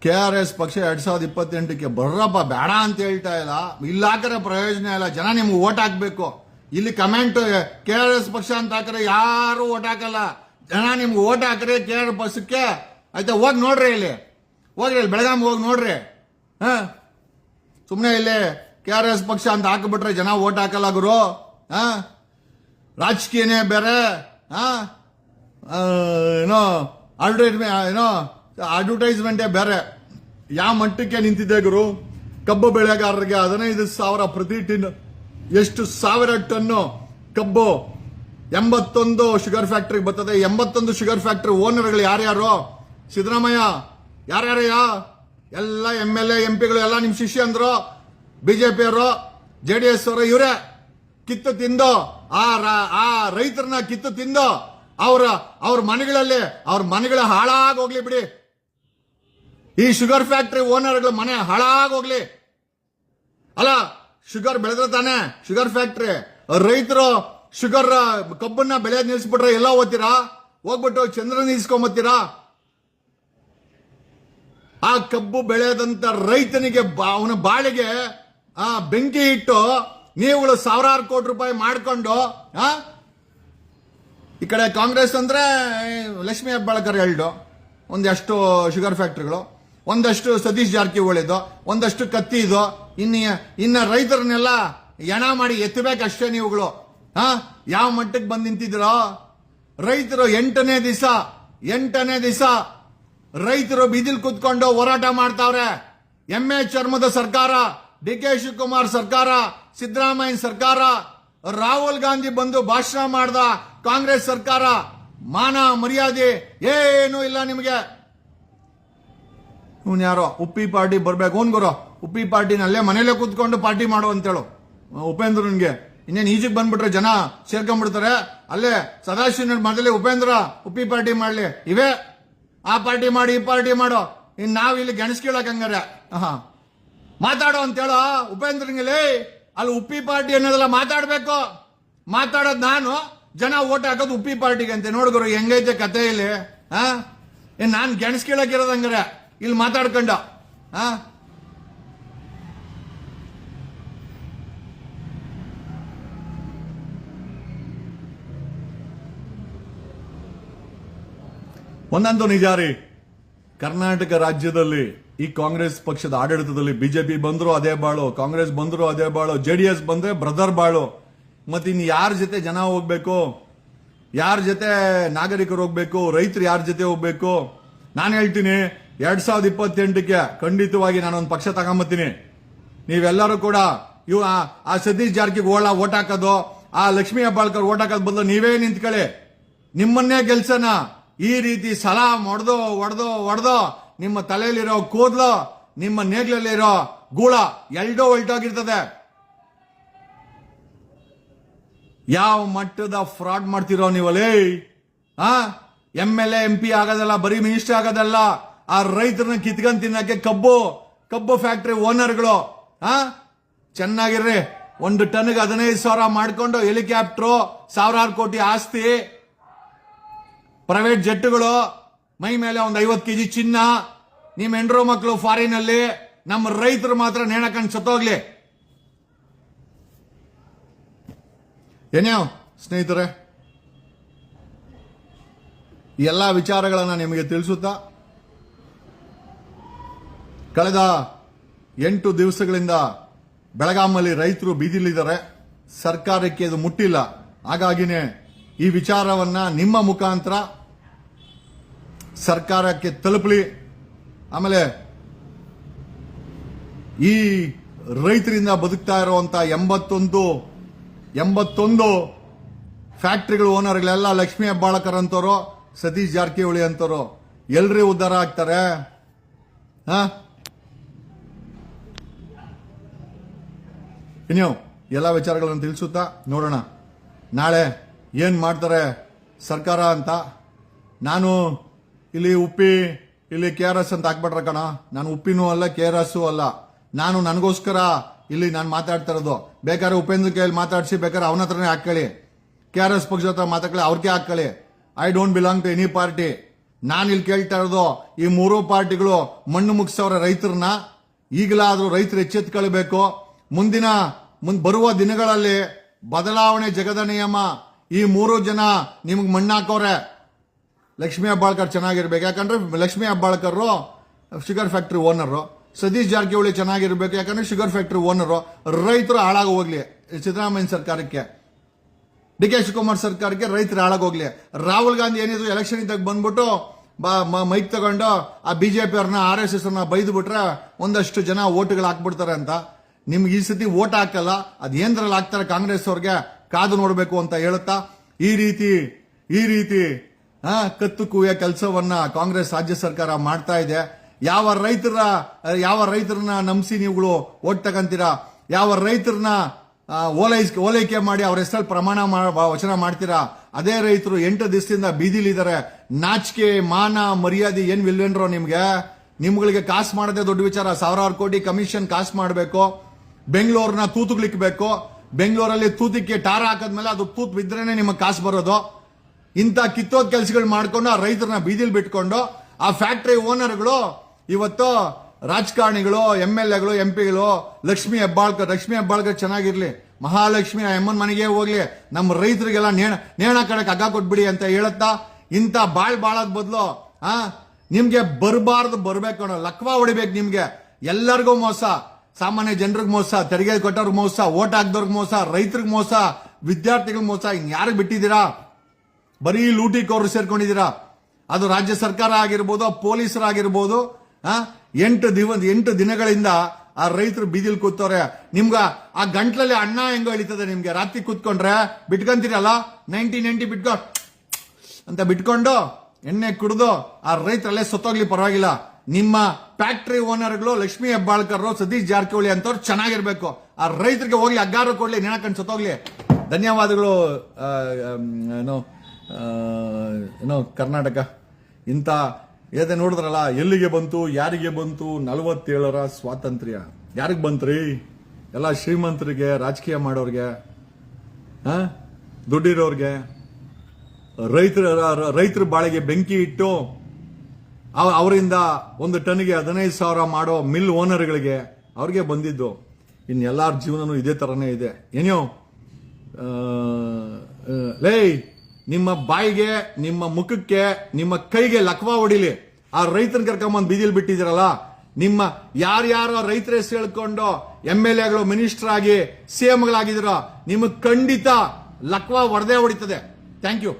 ಕೆ ಆರ್ ಎಸ್ ಪಕ್ಷ ಎರಡ್ ಸಾವಿರದ ಇಪ್ಪತ್ತೆಂಟಕ್ಕೆ ಬರ್ರಪ್ಪ, ಬೇಡ ಅಂತ ಹೇಳ್ತಾ ಇಲ್ಲ. ಇಲ್ಲ ಹಾಕರೆ ಪ್ರಯೋಜನ ಇಲ್ಲ. ಜನ ನಿಮ್ಗೆ ಓಟ್ ಹಾಕ್ಬೇಕು. ಇಲ್ಲಿ ಕಮೆಂಟ್ ಕೆ ಆರ್ ಎಸ್ ಪಕ್ಷ ಅಂತ ಹಾಕರೆ ಯಾರು ಓಟ್ ಹಾಕಲ್ಲ. ಜನ ನಿಮ್ಗೆ ಓಟ್ ಹಾಕ್ರೆ ಕೆ ಆರ್ ಪಕ್ಷಕ್ಕೆ. ಆಯ್ತಾ, ಹೋಗಿ ನೋಡ್ರಿ ಇಲ್ಲಿ. ಹೋಗ್ರಿ ಇಲ್ಲಿ, ಬೆಳಗಾಂ ಹೋಗಿ ನೋಡ್ರಿ. ಹಾ? ಸುಮ್ಮನೆ ಇಲ್ಲಿ ಕೆ ಆರ್ ಎಸ್ ಪಕ್ಷ ಅಂತ ಹಾಕಿಬಿಟ್ರೆ ಜನ ಓಟ್ ಹಾಕಲ್ಲ ಗುರು. ಹಾ? ರಾಜಕೀಯನೇ ಬೇರೆ. ಹಾ? ಏನೋ ಆಲ್ಟ್ರೇಟ್ ಏನೋ ಅಡ್ವರ್ಟೈಸ್ಮೆಂಟೇ ಬೇರೆ. ಯಾವ ಮಟ್ಟಕ್ಕೆ ನಿಂತಿದೆ ಗುರು? ಕಬ್ಬು ಬೆಳೆಗಾರರಿಗೆ ಹದಿನೈದು ಸಾವಿರ ಪ್ರತಿ ಟಿನ್. ಎಷ್ಟು ಸಾವಿರ ಟನ್ನು ಕಬ್ಬು? ಎಂಬತ್ತೊಂದು ಶುಗರ್ ಫ್ಯಾಕ್ಟ್ರಿಗೆ ಬರ್ತದೆ. ಎಂಬತ್ತೊಂದು ಶುಗರ್ ಫ್ಯಾಕ್ಟರಿ ಓನರ್ಗಳು ಯಾರ್ಯಾರು? ಸಿದ್ದರಾಮಯ್ಯ. ಯಾರ್ಯಾರಯ್ಯ? ಎಲ್ಲ ಎಂ ಎಲ್ ಎ ಎಂ ಪಿಗಳು ಎಲ್ಲ ನಿಮ್ಮ ಶಿಷ್ಯ ಅಂದ್ರು ಬಿಜೆಪಿಯವರು ಜೆ ಡಿ ಎಸ್ ಅವರು ಇವರೇ. ಕಿತ್ತು ತಿಂದು, ಆ ಆ ರೈತರನ್ನ ಕಿತ್ತು ತಿಂದು, ಅವರ, ಅವ್ರ ಮನೆಗಳಲ್ಲಿ, ಅವ್ರ ಮನೆಗಳ ಹಾಳಾಗಿ ಹೋಗ್ಲಿ ಬಿಡಿ. ಈ ಶುಗರ್ ಫ್ಯಾಕ್ಟ್ರಿ ಓನರ್ಗಳ ಮನೆ ಹಾಳಾಗೋಗ್ಲಿ. ಅಲ್ಲ ಶುಗರ್ ಬೆಳೆದ್ರೆ ತಾನೆ ಶುಗರ್ ಫ್ಯಾಕ್ಟ್ರಿ ರೈತರು ಶುಗರ್ ಕಬ್ಬನ್ನ ಬೆಳೆ ನಿಲ್ಸ್ಬಿಟ್ರೆ ಎಲ್ಲ ಓದ್ತೀರಾ? ಹೋಗ್ಬಿಟ್ಟು ಚಂದ್ರನ ಇಸ್ಕೊಂಬತ್ತೀರಾ? ಆ ಕಬ್ಬು ಬೆಳೆದಂತ ರೈತನಿಗೆ ಅವನ ಬಾಳಿಗೆ, ಆ, ಬೆಂಕಿ ಇಟ್ಟು ನೀವುಗಳು ಸಾವಿರಾರು ಕೋಟಿ ರೂಪಾಯಿ ಮಾಡಿಕೊಂಡು, ಆ? ಈ ಕಡೆ ಕಾಂಗ್ರೆಸ್ ಅಂದ್ರೆ ಲಕ್ಷ್ಮೀ ಹೆಬ್ಬಾಳ್ಕರ್ ಎರಡು, ಒಂದಷ್ಟು ಶುಗರ್ ಫ್ಯಾಕ್ಟ್ರಿಗಳು ಒಂದಷ್ಟು ಸತೀಶ್ ಜಾರಕಿಹೊಳಿದು ಒಂದಷ್ಟು ಕತ್ತಿ ಇದು ಇನ್ನ ಇನ್ನ ರೈತರನ್ನೆಲ್ಲ ಎಣ ಮಾಡಿ ಎತ್ತಬೇಕಷ್ಟೇ ನೀವುಗಳು. ಹಾ? ಯಾವ ಮಟ್ಟಕ್ಕೆ ಬಂದು ನಿಂತಿದ್ದೀರೋ? ರೈತರು ಎಂಟನೇ ದಿವಸ ಎಂಟನೇ ದಿವಸ ರೈತರು ಬೀದಿಲ್ ಕುತ್ಕೊಂಡು ಹೋರಾಟ ಮಾಡ್ತಾವ್ರೆ. ಎಮ್ಮೆ ಚರ್ಮದ ಸರ್ಕಾರ ಡಿ ಕೆ ಶಿವಕುಮಾರ್ ಸರ್ಕಾರ, ಸಿದ್ದರಾಮಯ್ಯ ಸರ್ಕಾರ, ರಾಹುಲ್ ಗಾಂಧಿ ಬಂದು ಭಾಷಣ ಮಾಡ್ದ ಕಾಂಗ್ರೆಸ್ ಸರ್ಕಾರ, ಮಾನ ಮರ್ಯಾದೆ ಏನೂ ಇಲ್ಲ ನಿಮಗೆ. ಇವನ್ ಯಾರೋ? ಉಪ್ಪಿ ಪಾರ್ಟಿ ಬರ್ಬೇಕು, ಅವ್ನ್ ಗುರು. ಉಪ್ಪಿ ಪಾರ್ಟಿನ ಅಲ್ಲೇ ಮನೇಲೆ ಕೂತ್ಕೊಂಡು ಪಾರ್ಟಿ ಮಾಡು ಅಂತೇಳು. ಉಪೇಂದ್ರನ್ಗೆ ಇನ್ನೇನು ಈಜಿಗೆ ಬಂದ್ಬಿಟ್ರೆ ಜನ ಸೇರ್ಕೊಂಡ್ಬಿಡ್ತಾರೆ. ಅಲ್ಲೇ ಸದಾಶಿವನ ಮೊದಲೇ ಉಪೇಂದ್ರ, ಉಪ್ಪಿ ಪಾರ್ಟಿ ಮಾಡ್ಲಿ. ಇವೇ. ಆ ಪಾರ್ಟಿ ಮಾಡಿ, ಈ ಪಾರ್ಟಿ ಮಾಡು. ಇನ್ನು ನಾವು ಇಲ್ಲಿ ಗೆಣಸ್ಕೀಳಕ್ ಹಂಗಾರೆ. ಹಾ ಮಾತಾಡೋ ಅಂತ ಹೇಳೋ ಉಪೇಂದ್ರಂಗಿಲಿ ಅಲ್ಲಿ ಉಪ್ಪಿ ಪಾರ್ಟಿ ಅನ್ನೋದೆಲ್ಲ ಮಾತಾಡಬೇಕು. ಮಾತಾಡೋದು ನಾನು. ಜನ ಓಟ್ ಹಾಕೋದು ಉಪ್ಪಿ ಪಾರ್ಟಿಗೆ ಅಂತೆ. ನೋಡ್ಗುರು ಹೆಂಗೈತೆ ಕತೆ ಇಲ್ಲಿ ಹಾ ಇನ್ನು ನಾನು ಗೆಣಸ್ ಕೀಳಕ್ ಹಂಗಾರೆ. ಇಲ್ಲಿ ಮಾತಾಡ್ಕೊಂಡ ಒಂದೊಂದು ಒಂದಂತೂ ನಿಜ ರೀ ಕರ್ನಾಟಕ ರಾಜ್ಯದಲ್ಲಿ ಈ ಕಾಂಗ್ರೆಸ್ ಪಕ್ಷದ ಆಡಳಿತದಲ್ಲಿ ಬಿಜೆಪಿ ಬಂದ್ರು ಅದೇ ಬಾಳು, ಕಾಂಗ್ರೆಸ್ ಬಂದ್ರು ಅದೇ ಬಾಳು ಜೆಡಿಎಸ್ ಬಂದ್ರೆ ಬ್ರದರ್ ಬಾಳು. ಮತ್ತೆ ಇನ್ನು ಯಾರ ಜೊತೆ ಜನ ಹೋಗ್ಬೇಕು, ಯಾರ ಜೊತೆ ನಾಗರಿಕರು ಹೋಗ್ಬೇಕು, ರೈತರು ಯಾರ ಜೊತೆ ಹೋಗ್ಬೇಕು, ನಾನು ಹೇಳ್ತೀನಿ ಎರಡ್ ಸಾವಿರದ ಇಪ್ಪತ್ತೆಂಟಕ್ಕೆ ಖಂಡಿತವಾಗಿ ನಾನೊಂದು ಪಕ್ಷ ತಗೊಂಬತ್ತೀನಿ. ನೀವೆಲ್ಲರೂ ಕೂಡ ಇವ್ ಆ- ಸತೀಶ್ ಜಾರ್ಕಿಗೆ ಓಳ ಓಟ್ ಹಾಕೋದು, ಆ ಲಕ್ಷ್ಮೀ ಹೆಬ್ಬಾಳ್ಕರ್ ಓಟ್ ಹಾಕೋದ್ ಬದಲು ನೀವೇ ನಿಂತ್ಕೊಳ್ಳಿ. ನಿಮ್ಮನ್ನೇ ಗೆಲ್ಸನ ಈ ರೀತಿ ಸಲ ಹೊಡೆದು ಹೊಡೆದು ಹೊಡೆದು ನಿಮ್ಮ ತಲೆಯಲ್ಲಿರೋ ಕೂದಲು, ನಿಮ್ಮ ನೇಗ್ಲಲ್ಲಿರೋ ಗೂಳ ಎಲ್ಡೋ ಒಲ್ಟೋಗಿರ್ತದೆ ಯಾವ ಮಟ್ಟದ ಫ್ರಾಡ್ ಮಾಡ್ತಿರೋ ನೀವಲ್ಲಿ? ಆ? ಎಂ ಎಲ್ ಎಂ ಪಿ ಆಗೋದಲ್ಲ, ಬರೀ ಮಿನಿಸ್ಟರ್ ಆಗೋದಲ್ಲ. ಆ ರೈತರನ್ನ ಕಿತ್ಕೊಂಡ್ ತಿನ್ನಕ್ಕೆ ಕಬ್ಬು ಕಬ್ಬು ಫ್ಯಾಕ್ಟ್ರಿ ಓನರ್ಗಳು ಹಾ ಚೆನ್ನಾಗಿರ್ರಿ. ಒಂದು ಟನ್ಗೆ ಹದಿನೈದು ಸಾವಿರ ಮಾಡ್ಕೊಂಡು ಹೆಲಿಕಾಪ್ಟರ್ ಸಾವಿರಾರು ಕೋಟಿ ಆಸ್ತಿ. ಪ್ರೈವೇಟ್ ಜೆಟ್ಗಳು ಮೈ ಮೇಲೆ ಒಂದು ಐವತ್ತು ಕೆಜಿ ಚಿನ್ನ. ನಿಮ್ಮ ಹೆಂಡ್ರೋ ಮಕ್ಕಳು ಫಾರಿನ್ ಅಲ್ಲಿ ನಮ್ಮ ರೈತರು ಮಾತ್ರ ನೇಣಕಂಡು ಸತ್ತೋಗ್ಲಿ. ಏನ್ಯಾವ್ ಸ್ನೇಹಿತರೆ ಎಲ್ಲ ವಿಚಾರಗಳನ್ನು ನಿಮಗೆ ತಿಳಿಸುತ್ತಾ ಕಳೆದ ಎಂಟು ದಿವಸಗಳಿಂದ ಬೆಳಗಾಮಲ್ಲಿ ರೈತರು ಬೀದಿಲಿದ್ದಾರೆ. ಸರ್ಕಾರಕ್ಕೆ ಇದು ಮುಟ್ಟಿಲ್ಲ. ಹಾಗಾಗಿನೇ ಈ ವಿಚಾರವನ್ನ ನಿಮ್ಮ ಮುಖಾಂತರ ಸರ್ಕಾರಕ್ಕೆ ತಲುಪಲಿ. ಆಮೇಲೆ ಈ ರೈತರಿಂದ ಬದುಕ್ತಾ ಇರುವಂತ ಎಂಬತ್ತೊಂದು ಎಂಬತ್ತೊಂದು ಫ್ಯಾಕ್ಟ್ರಿಗಳು ಓನರ್ಗಳೆಲ್ಲ ಲಕ್ಷ್ಮೀ ಹೆಬ್ಬಾಳಕರ್ ಅಂತವರು, ಸತೀಶ್ ಜಾರಕಿಹೊಳಿ ಅಂತವರು. ಎಲ್ರಿ ಉದ್ಧಾರ ಆಗ್ತಾರೆ. ಹಾ? ಇನ್ಯೂ, ಎಲ್ಲ ವಿಚಾರಗಳನ್ನು ತಿಳಿಸುತ್ತಾ ನೋಡೋಣ. ನಾಳೆ ಏನು ಮಾಡ್ತಾರೆ ಸರ್ಕಾರ ಅಂತ? ನಾನು ಇಲ್ಲಿ ಉಪ್ಪಿ, ಇಲ್ಲಿ ಕೆ ಆರ್ ಎಸ್ ಅಂತ ಹಾಕ್ಬಿಟ್ರ ಕಣ. ನಾನು ಉಪ್ಪಿನೂ ಅಲ್ಲ, ಕೆ ಆರ್ ಎಸ್ ಅಲ್ಲ. ನಾನು ನನಗೋಸ್ಕರ ಇಲ್ಲಿ ನಾನು ಮಾತಾಡ್ತಾ ಇರೋದು. ಬೇಕಾದ್ರೆ ಉಪೇಂದ್ರ ಕೈಯಲ್ಲಿ ಮಾತಾಡಿಸಿ, ಬೇಕಾದ್ರೆ ಅವನ ಹತ್ರನೇ ಹಾಕೊಳ್ಳಿ ಕೆ ಆರ್ ಎಸ್ ಪಕ್ಷದ ಹತ್ರ ಮಾತಾಡಿ ಅವ್ರಿಗೆ ಹಾಕೊಳ್ಳಿ I don't belong to any party ನಾನು ಇಲ್ಲಿ ಕೇಳ್ತಾ ಇರೋದು, ಈ ಮೂರೂ ಪಾರ್ಟಿಗಳು ಮಣ್ಣು ಮುಗಿಸೋರ ರೈತರನ್ನ. ಈಗಲಾದರೂ ರೈತರು ಎಚ್ಚೆತ್ಕೊಳ್ಬೇಕು. ಮುಂದಿನ, ಮುಂದ್ ಬರುವ ದಿನಗಳಲ್ಲಿ ಬದಲಾವಣೆ ಜಗದ ನಿಯಮ ಈ ಮೂರು ಜನ ನಿಮ್ಗೆ ಮಣ್ಣಾಕೋರೆ ಲಕ್ಷ್ಮೀ ಹೆಬ್ಬಾಳ್ಕರ್ ಚೆನ್ನಾಗಿರ್ಬೇಕು. ಯಾಕಂದ್ರೆ Lakshmi Hebbalkar sugar factory owner Satish Jarkiholi ಚೆನ್ನಾಗಿರ್ಬೇಕು. ಯಾಕಂದ್ರೆ ಶುಗರ್ ಫ್ಯಾಕ್ಟ್ರಿ ಓನರು ರೈತರು ಹಾಳಾಗಿ ಹೋಗ್ಲಿ. ಸಿದ್ದರಾಮಯ್ಯ ಸರ್ಕಾರಕ್ಕೆ. ಡಿ ಕೆ ಶಿವಕುಮಾರ್ ಸರ್ಕಾರಕ್ಕೆ ರೈತರು ಹಾಳಾಗೋಗ್ಲಿ ರಾಹುಲ್ ಗಾಂಧಿ ಏನಿದ್ರು ಎಲೆಕ್ಷನ್ ಇದ್ದಾಗ ಬಂದ್ಬಿಟ್ಟು ಮೈಕ್ ತಗೊಂಡು ಆ ಬಿಜೆಪಿ ಅವ್ರನ್ನ ಆರ್ ಎಸ್ ಎಸ್ ಅನ್ನ ಬೈದು ಬಿಟ್ರೆ ಒಂದಷ್ಟು ಜನ ಓಟ್ಗಳು ಹಾಕ್ಬಿಡ್ತಾರೆ ಅಂತ. ನಿಮ್ಗೆ ಈ ಸತಿ ಓಟ್ ಹಾಕಲ್ಲ ಅದ್ ಏನ್ರಲ್ಲಿ ಹಾಕ್ತಾರೆ ಕಾಂಗ್ರೆಸ್ ಅವ್ರಿಗೆ ಕಾದು ನೋಡಬೇಕು ಅಂತ ಹೇಳುತ್ತಾ? ಈ ರೀತಿ ಈ ರೀತಿ ಕತ್ತು ಕೂಯ ಕೆಲಸವನ್ನ ಕಾಂಗ್ರೆಸ್ ರಾಜ್ಯ ಸರ್ಕಾರ ಮಾಡ್ತಾ ಇದೆ. ಯಾವ ರೈತರ, ಯಾವ ರೈತರನ್ನ ನಂಬಿಸಿ ನೀವುಗಳು ಓಟ್ ತಗಂತೀರಾ? ಯಾವ ರೈತರನ್ನ ಓಲೈಸ್, ಓಲೈಕೆ ಮಾಡಿ ಅವ್ರ ಹೆಸರಲ್ಲಿ ಪ್ರಮಾಣ ವಚನ ಮಾಡ್ತೀರಾ? ಅದೇ ರೈತರು ಎಂಟು ದಿವಸದಿಂದ ಬೀದಿಲಿದ್ದಾರೆ. ನಾಚಿಕೆ, ಮಾನ, ಮರ್ಯಾದೆ ಏನ್ ವಿಲ್ವೆನ್ರೋ ನಿಮ್ಗೆ? ನಿಮ್ಗಳಿಗೆ ಕಾಸು ಮಾಡದೆ ದೊಡ್ಡ ವಿಚಾರ. ಸಾವಿರಾರು ಕೋಟಿ ಕಮಿಷನ್ ಕಾಸು ಮಾಡಬೇಕು. ಬೆಂಗಳೂರನ್ನ ತೂತುಗ್ಲಿಕ್ಬೇಕು ಬೆಂಗಳೂರಲ್ಲಿ ತೂತಿಕ್ಕೆ ಟಾರ ಹಾಕದ್ಮೇಲೆ ಅದು ತೂತ್ ಬಿದ್ರೇನೆ ನಿಮಗೆ ಕಾಸು ಬರೋದು. ಇಂಥ ಕಿತ್ತೋದ್ ಕೆಲಸಗಳು ಮಾಡ್ಕೊಂಡು ಆ ರೈತರನ್ನ ಬೀದಿಲಿ ಬಿಟ್ಕೊಂಡು ಆ ಫ್ಯಾಕ್ಟ್ರಿ ಓನರ್ಗಳು ಇವತ್ತು ರಾಜಕಾರಣಿಗಳು, ಎಂ ಎಲ್ ಎಗಳು, ಎಂ ಪಿಗಳು, ಲಕ್ಷ್ಮಿ ಹೆಬ್ಬಾಳ್ಕರ್ ಲಕ್ಷ್ಮಿ ಹೆಬ್ಬಾಳ್ಕರ್ ಚೆನ್ನಾಗಿರ್ಲಿ, ಮಹಾಲಕ್ಷ್ಮಿ, ಆ ಎಮ್ಮನ್ ಮನೆಗೆ ಹೋಗ್ಲಿ, ನಮ್ಮ ರೈತರಿಗೆಲ್ಲ ನೇಣ ನೇಣ ಕಡಕ್ ಹಗ್ಗ ಕೊಟ್ಬಿಡಿ ಅಂತ ಹೇಳುತ್ತಾ, ಇಂಥ ಬಾಳ್ ಬಾಳದ್ ಬದಲು, ಆ, ನಿಮ್ಗೆ ಬರಬಾರ್ದು ಬರ್ಬೇಕು ಅನ್ನೋ ಲಕ್ವಾ ಹೊಡಿಬೇಕು ನಿಮ್ಗೆ. ಎಲ್ಲರಿಗೂ ಮೋಸ. ಸಾಮಾನ್ಯ ಜನರಿಗೆ ಮೋಸ ತೆರಿಗೆ ಕೊಟ್ಟವ್ರಿಗೆ ಮೋಸ ಓಟ್ ಹಾಕ್ದವ್ರಿಗೆ ಮೋಸ, ರೈತರಿಗೆ ಮೋಸ ವಿದ್ಯಾರ್ಥಿಗಳಿಗೆ ಮೋಸ ಇನ್ಯಾರಿಗೆ ಬಿಟ್ಟಿದ್ದೀರಾ? ಬರೀ ಲೂಟಿಕೋರು ಸೇರ್ಕೊಂಡಿದ್ದೀರಾ? ಅದು ರಾಜ್ಯ ಸರ್ಕಾರ ಆಗಿರ್ಬೋದು, ಪೊಲೀಸರಾಗಿರ್ಬೋದು ಎಂಟು ದಿವ, ಎಂಟು ದಿನಗಳಿಂದ ಆ ರೈತರು ಬೀದಿಲ್ ಕೂತವ್ರೆ. ನಿಮ್ಗ ಆ ಗಂಟ್ಲಲ್ಲಿ ಅಣ್ಣ ಹೆಂಗೋ ಇಳಿತದೆ ನಿಮ್ಗೆ. ರಾತ್ರಿ ಕೂತ್ಕೊಂಡ್ರೆ ಬಿಟ್ಕೊಂತೀರಲ್ಲ? ನೈಂಟಿ ನೈಂಟಿ ಬಿಟ್ಕೊ, ಅಂತ ಬಿಟ್ಕೊಂಡು ಎಣ್ಣೆ ಕುಡಿದು ಆ ರೈತರಲ್ಲೇ ಸತ್ತೋಗ್ಲಿ ಪರವಾಗಿಲ್ಲ. ನಿಮ್ಮ ಫ್ಯಾಕ್ಟರಿ ಓನರ್ಗಳು ಲಕ್ಷ್ಮಿ ಹೆಬ್ಬಾಳ್ಕರ್, ಸತೀಶ್ ಜಾರಕಿಹೊಳಿ ಅಂತವ್ರು ಚೆನ್ನಾಗಿರ್ಬೇಕು. ಆ ರೈತರಿಗೆ ಹೋಗ್ಲಿ ಅಗ್ಗಾರು ಕೊಡ್ಲಿ ನೆನಕಂಡು ಸತ್ತೋಗ್ಲಿ. ಧನ್ಯವಾದಗಳು ಏನು ಏನು, ಕರ್ನಾಟಕ. ಇಂಥ ಏದೇ ನೋಡಿದ್ರಲ್ಲ, ಎಲ್ಲಿಗೆ ಬಂತು, ಯಾರಿಗೆ ಬಂತು, ನಲವತ್ತೇಳರ ಸ್ವಾತಂತ್ರ್ಯ. ಯಾರಿಗೆ ಬಂತ್ರಿ? ಎಲ್ಲ ಶ್ರೀಮಂತರಿಗೆ, ರಾಜಕೀಯ ಮಾಡೋರಿಗೆ ಹಾಂ ದುಡ್ಡಿರೋರಿಗೆ. ರೈತರ ರೈತರ ಬಾಳಿಗೆ ಬೆಂಕಿ ಇಟ್ಟು ಅವರಿಂದ ಒಂದು ಟನ್ಗೆ ಹದಿನೈದು ಸಾವಿರ ಮಾಡೋ ಮಿಲ್ ಓನರ್ಗಳಿಗೆ ಅವ್ರಿಗೆ ಬಂದಿದ್ದು. ಇನ್ನು ಎಲ್ಲಾರ ಜೀವನನೂ ಇದೇ ಥರನೇ ಇದೆ. ಏನೋ ಲೇ, ನಿಮ್ಮ ಬಾಯಿಗೆ, ನಿಮ್ಮ ಮುಖಕ್ಕೆ, ನಿಮ್ಮ ಕೈಗೆ ಲಕ್ವಾ ಹೊಡಿಲಿ. ಆ ರೈತನ ಕರ್ಕೊಂಬಂದು ಬೀದಿಲಿ ಬಿಟ್ಟಿದ್ದೀರಲ್ಲ, ನಿಮ್ಮ ಯಾರ್ಯಾರೋ ರೈತರ ಹೆಸರು ಹೇಳ್ಕೊಂಡು ಎಂ ಎಲ್ ಎಗಳು ಮಿನಿಸ್ಟರ್ ಆಗಿ ಸಿ ಎಂಗಳಾಗಿದ್ದೀರೋ ನಿಮಗೆ ಖಂಡಿತ ಲಕ್ವಾ ಹೊಡೆದೇ ಹೊಡಿತದೆ. Thank you.